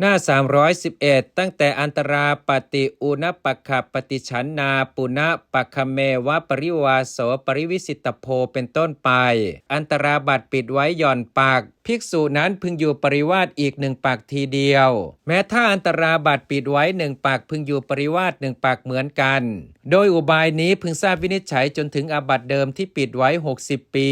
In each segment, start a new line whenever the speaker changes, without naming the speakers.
หน้า 311 ตั้งแต่อันตราปฏิอุณปคปฏิฉันนาปุณะปคเมวะปริวาโสปริวิสิตโพเป็นต้นไป อันตราบัตปิดไว้หย่อนปาก ภิกษุนั้นพึงอยู่ปริวาสอีกหนึ่งปากทีเดียว แม้ถ้าอันตราบัตปิดไว้หนึ่งปากพึงอยู่ปริวาสหนึ่งปากเหมือนกัน โดยอุบายนี้พึงทราบวินิจฉัยจนถึงอาบัตเดิมที่ปิดไว้ 60 ปี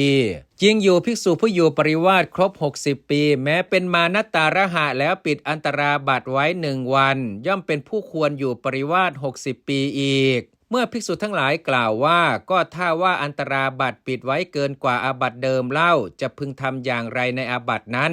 จริงอยู่ภิกษุผู้อยู่ปริวาสครบ 60 ปี แม้เป็นมานัตตาระหะแล้วปิดอันตรราบัตไว้หนึ่งวัน ย่อมเป็นผู้ควรอยู่ปริวาส60 ปีอีก เมื่อภิกษุทั้งหลายกล่าวว่า ก็ถ้าว่าอันตราบัตปิดไว้เกินกว่าอาบัตเดิมเล่าจะพึงทำอย่างไรในอาบัตนั้น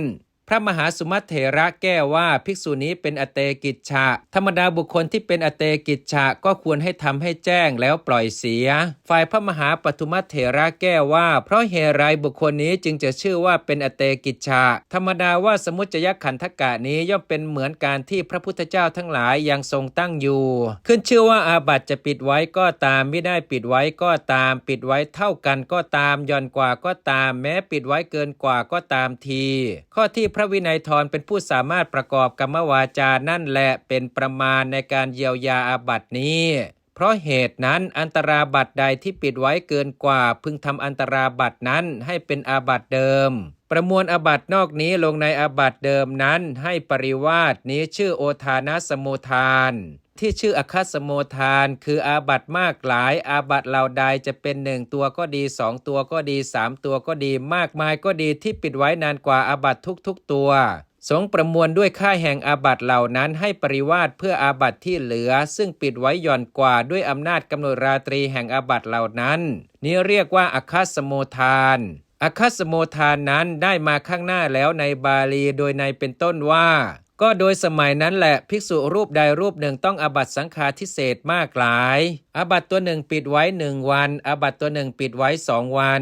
ระมหาสุมัตเถระแก้ว่าภิกษุนี้เป็นอเตกิจฉะธรรมดาบุคคลที่เป็นอเตกิจฉะก็ควรให้ทำให้แจ้งแล้วปล่อยเสีย ฝ่ายพระมหาปทุมัตเถระแก้ว่า เพราะเหตุไรบุคคลนี้จึงจะชื่อว่าเป็นอเตกิจฉะธรรมดาว่าสมุจยขันธกะนี้ย่อมเป็นเหมือนการที่พระพุทธเจ้าทั้งหลายยังทรงตั้งอยู่ ขึ้นชื่อว่าอาบัติจะปิดไว้ก็ตามไม่ได้ปิดไว้ก็ตาม ปิดไว้เท่ากันก็ตามย่อนกว่าก็ตาม แม้ปิดไว้เกินกว่าก็ตามที ข้อที่พระระวินัยทรเป็นผู้สามารถประกอบกรรมวาจานั่นแหละเป็นประมาณในการเยียวยาอาบัตินี้ เพราะเหตุนั้นอันตราบัตใดที่ปิดไว้เกินกว่า พึงทำอันตราบัตนั้นให้เป็นอาบัตเดิม ประมวลอาบัตนอกนี้ลงในอาบัตเดิมนั้นให้ปริวาสนี้ชื่อโอทานะสมุทาน ที่ชื่ออคัสโมทาน คืออาบัตมากหลาย อาบัตเหล่าใดจะเป็นหนึ่งตัวก็ดีสองตัวก็ดีสามตัวก็ดีมากมายก็ดีที่ปิดไว้นานกว่าอาบัตทุกๆตัว สงประมวลด้วยค่าแห่งอาบัตเหล่านั้นให้ปริวาสเพื่ออาบัตที่เหลือ ซึ่งปิดไว้หย่อนกว่าด้วยอำนาจกำหนดราตรีแห่งอาบัตเหล่านั้น นี้เรียกว่าอคัสโมทานอคัสโมทานนั้นได้มาข้างหน้าแล้วในบาลีโดยในเป็นต้นว่า ก็โดยสมัยนั้นแหละภิกษุรูปใดรูปหนึ่งต้องอาบัตสังฆาทิเศษมากหลายอาบัตตัวหนึ่งปิดไว้หนึ่งวันอาบัตตัวหนึ่งปิดไว้สองวัน